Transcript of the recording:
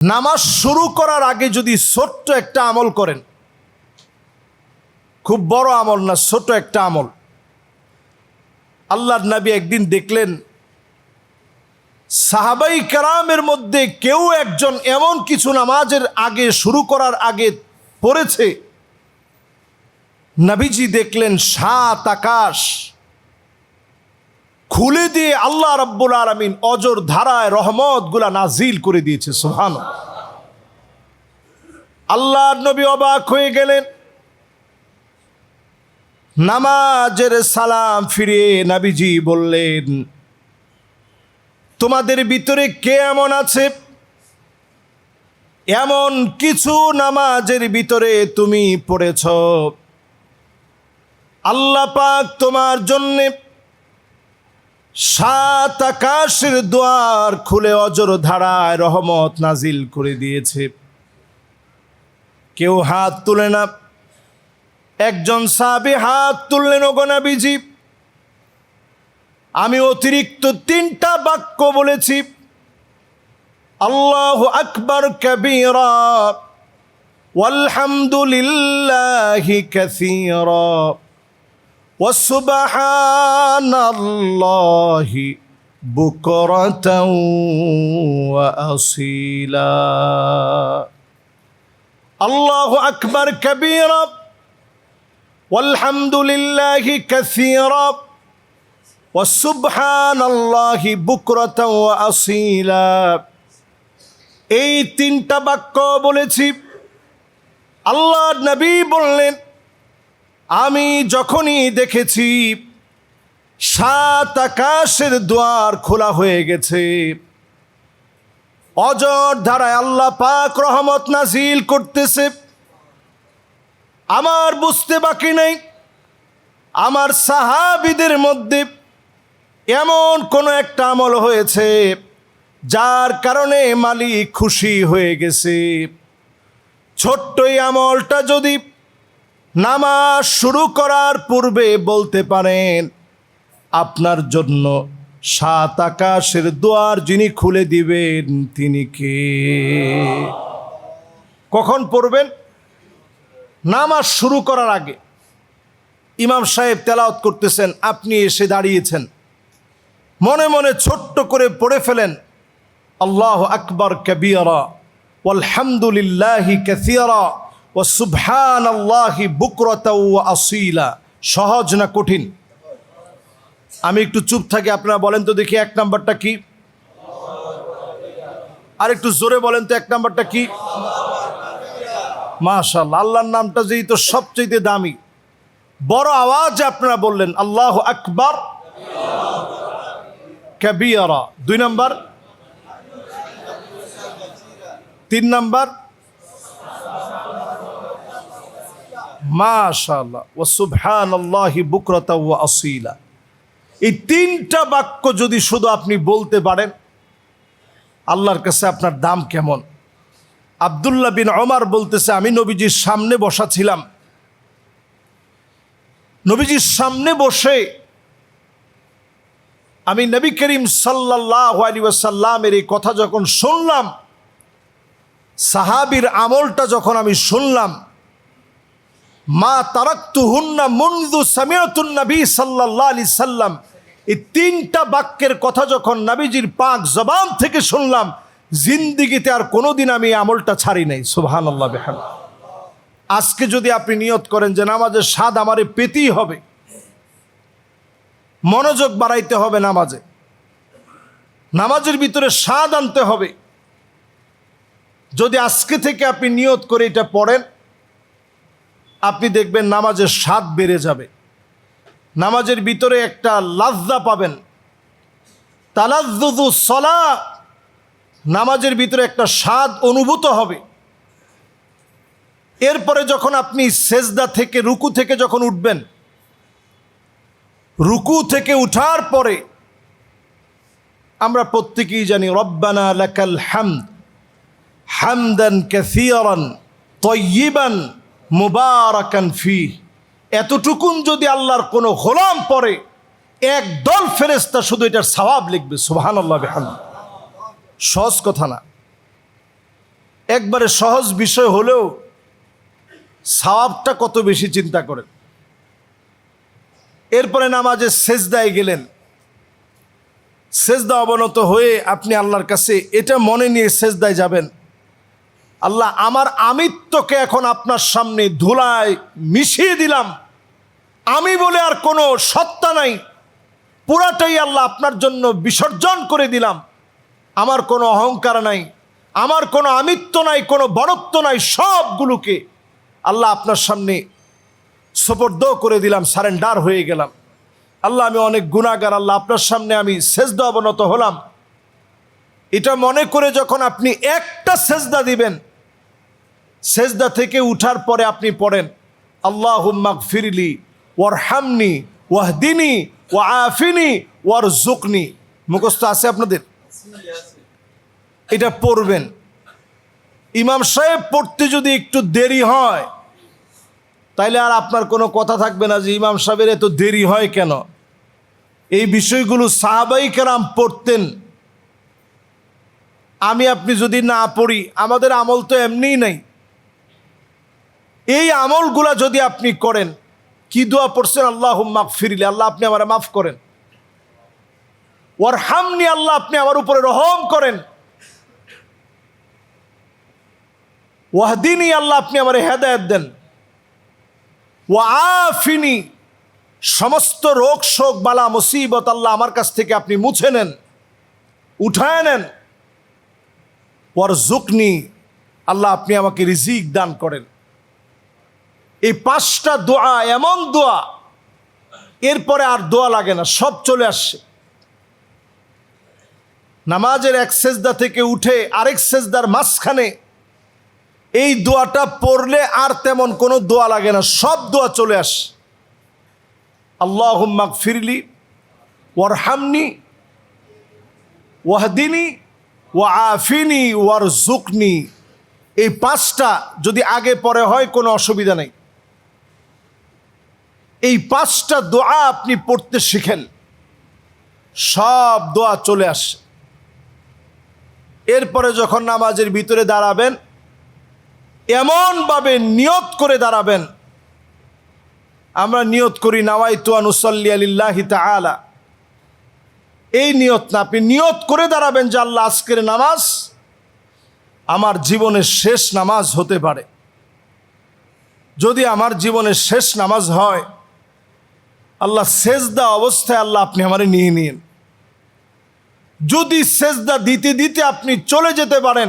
নামাজ শুরু করার আগে যদি ছোট্ট একটা আমল করেন, খুব বড় আমল না ছোট একটা আমল। আল্লাহর নবী একদিন দেখলেন, সাহাবাই কারামের মধ্যে কেউ একজন এমন কিছু নামাজের আগে শুরু করার আগে পড়েছে। নবীজি দেখলেন, সাত আকাশ। খুলে দিয়ে আল্লাহ রব্বুল আলমিন অজর ধারায় রহমতগুলা নাজিল করে দিয়েছে সুহান আল্লাহর নবী অবাক হয়ে গেলেন। নামাজের সালাম ফিরিয়ে নাবিজি বললেন, তোমাদের ভিতরে কে এমন আছে? এমন কিছু নামাজের ভিতরে তুমি পড়েছ। আল্লাহ পাক তোমার জন্যে সাত আকাশের দ্বার খুলে অজর ধারায় রহমত নাজিল করে দিয়েছে। কেউ হাত তুলে না। একজন সাবে হাত তুললেন ওগনাবিজি আমি অতিরিক্ত তিনটা বাক্য বলেছি। আল্লাহ আকবর কবিরা, ওয়ালহামদুলিল্লাহি কাসীরা। وسبحان الله بكرة وأصيلا الله أكبر كبيرا والحمد لله كثيرا وسبحان الله بكرة وأصيلا এই তিনটা বাক্য বলেছি আল্লাহ নবী বললেন আমি যখনই দেখেছি সাত আকাশের দ্বার খোলা হয়ে গেছে। অজর ধারায় আল্লাহ পাক রহমত নাজিল করতেছে। আমার বুঝতে বাকি নেই। আমার সাহাবিদের মধ্যে এমন কোনো একটা আমল হয়েছে, যার কারণে মালিক খুশি হয়ে গেছে। ছোট্ট এই আমলটা যদি নামাজ শুরু করার পূর্বে বলতে পারেন, আপনার জন্য সাত আকাশের দুয়ার যিনি খুলে দিবেন, তিনি কে? কখন পড়বেন? নামাজ শুরু করার আগে। ইমাম সাহেব তেলাওত করতেছেন, আপনি এসে দাঁড়িয়েছেন। মনে মনে ছোট্ট করে পড়ে ফেলেন, আল্লাহ আকবর কবিয়রা আলহামদুলিল্লাহি কাসিয়ারা ও সুবহান আল্লাহি আসিলা। সহজ না কঠিন? আমি একটু চুপ থাকি, আপনারা বলেন তো দেখি এক নাম্বারটা কি? আর একটু জোরে বলেন তো এক নাম্বারটা কি? মাশাল্লাহ আল্লাহর নামটা যেই তো সবচেয়ে দামি। বড় আওয়াজ আপনারা বললেন, আল্লাহ আকবর। কাবিয়ারা দুই নাম্বার। তিন নাম্বার। মাশাল্লাহ ও সুবহান আল্লাহি বুকরতা ও আসিলা। এই তিনটা বাক্য যদি শুধু আপনি বলতে পারেন, আল্লাহর কাছে আপনার দাম কেমন? আবদুল্লাহ বিন ওমার বলতেছে, আমি নবীজির সামনে বসা ছিলাম নবীজির সামনে বসে আমি নবী করিম সাল্লাহ আলী ওয়াসাল্লামের এই কথা যখন শুনলাম, সাহাবির আমলটা যখন আমি শুনলাম মা তারাক্তু হুন্না মুন্দু সামিয়াতুন নবী সাল্লাহ আলি সাল্লাম। এই তিনটা বাক্যের কথা যখন নাবিজির পাক জবান থেকে শুনলাম, জিন্দিগিতে আর কোনোদিন আমি আমলটা ছাড়ি নাই। সুবহান আল্লাহ বেহান আজকে যদি আপনি নিয়ত করেন যে নামাজের স্বাদ আমারে পেতেই হবে, মনোযোগ বাড়াইতে হবে নামাজে, নামাজের ভিতরে স্বাদ আনতে হবে, যদি আজকে থেকে আপনি নিয়ত করে এটা পড়েন আপনি দেখবেন নামাজের স্বাদ বেড়ে যাবে। নামাজের ভিতরে একটা লাজ্জা পাবেন। তালাজ্জুদু সলা, নামাজের ভিতরে একটা স্বাদ অনুভূত হবে। এরপরে যখন আপনি সেজদা থেকে, রুকু থেকে যখন উঠবেন, রুকু থেকে উঠার পরে আমরা প্রত্যেকেই জানি, রব্বানা লাকাল হামদ, হামদান কাসিয়ারান তয়্যিবান মুবারাকান ফি। এতটুকুন যদি আল্লাহর কোনো গোলাম পড়ে একদল ফেরেস্তা শুধু এটার সওয়াব লিখবে, সুবহানাল্লাহ বিহামদ। সহজ কথা না। একবারে সহজ বিষয় হলেও সওয়াবটা কত বেশি চিন্তা করেন। এরপরে নামাজে সেজদায় গেলেন। সেজদা অবনত হয়ে আপনি আল্লাহর কাছে এটা মনে নিয়ে সেজদায় যাবেন। আল্লাহ আমার আমিত্বকে এখন আপনার সামনে ধুলায় মিশিয়ে দিলাম। আমি বলে আর কোনো সত্তা নাই। পুরাটাই আল্লাহ আপনার জন্য বিসর্জন করে দিলাম। আমার কোনো অহংকার নাই, আমার কোনো আমিত্ব নাই, কোনো বড়ত্ব নাই, সবগুলোকে আল্লাহ আপনার সামনে সোপর্দ করে দিলাম, সারেন্ডার হয়ে গেলাম। আল্লাহ, আমি অনেক গুণাগার, আল্লাহ আপনার সামনে আমি সেজদা অবনত হলাম। এটা মনে করে যখন আপনি একটা সেজদা দিবেন সেজদা থেকে উঠার পরে আপনি পড়েন আল্লাহ ফিরলি ওয়ার হামনি ওয়াহদিনী ওয়া আফিনি ওয়ার জুকনি মুখস্থ আছে আপনাদের? এটা পড়বেন। ইমাম সাহেব পড়তে যদি একটু দেরি হয়, তাইলে আর আপনার কোনো কথা থাকবে না যে ইমাম সাহেবের এত দেরি হয় কেন? এই বিষয়গুলো সাহাবাই কেরাম পড়তেন। আমি আপনি যদি না পড়ি, আমাদের আমল তো এমনিই নাই। এই আমলগুলা যদি আপনি করেন, কি দোয়া পড়ছেন? আল্লাহ মাফ ফিরিলে আল্লাহ আপনি আমার মাফ করেন। ওর হামনি আল্লাহ আপনি আমার উপরে রহম করেন। ওয়াহদিনী আল্লাহ আপনি আমার হেদায়ত দেন। ওয়াফিনি সমস্ত রোগ শোক, বালা, মুসিবত আল্লাহ আমার কাছ থেকে আপনি মুছে নেন, উঠায় নেন। ওর জুকনি আল্লাহ আপনি আমাকে রিজিক দান করেন। এই পাঁচটা দোয়া, এমন দোয়া, এরপরে আর দোয়া লাগে না, সব চলে আসছে। নামাজের এক সেজদা থেকে উঠে আরেক সেজদার মাঝখানে এই দোয়াটা পড়লে আর তেমন কোনো দোয়া লাগে না, সব দোয়া চলে আসে আল্লাহ হুম্মাক ফিরলি হামনি ওয়াহদিনী ওয়া আফিনি ওয়ার জুকনি এই পাঁচটা যদি আগে পরে হয়, কোনো অসুবিধা নেই। এই পাঁচটা দোয়া আপনি পড়তে শিখেন। সব দোয়া চলে আসে। এরপরে যখন নামাজের ভিতরে দাঁড়াবেন, এমনভাবে নিয়ত করে দাঁড়াবেন, আমরা নিয়ত করি নাওয়াই তুয়ানুসল্লি আলিল্লাহি তালা এই নিয়ত না, আপনি নিয়ত করে দাঁড়াবেন যে আল্লাহ, আজকের নামাজ আমার জীবনের শেষ নামাজ হতে পারে। যদি আমার জীবনের শেষ নামাজ হয় আল্লাহ সেজদা অবস্থায় আল্লাহ আপনি আমারে নিয়ে নিন। যদি সেজদা দিতে দিতে আপনি চলে যেতে পারেন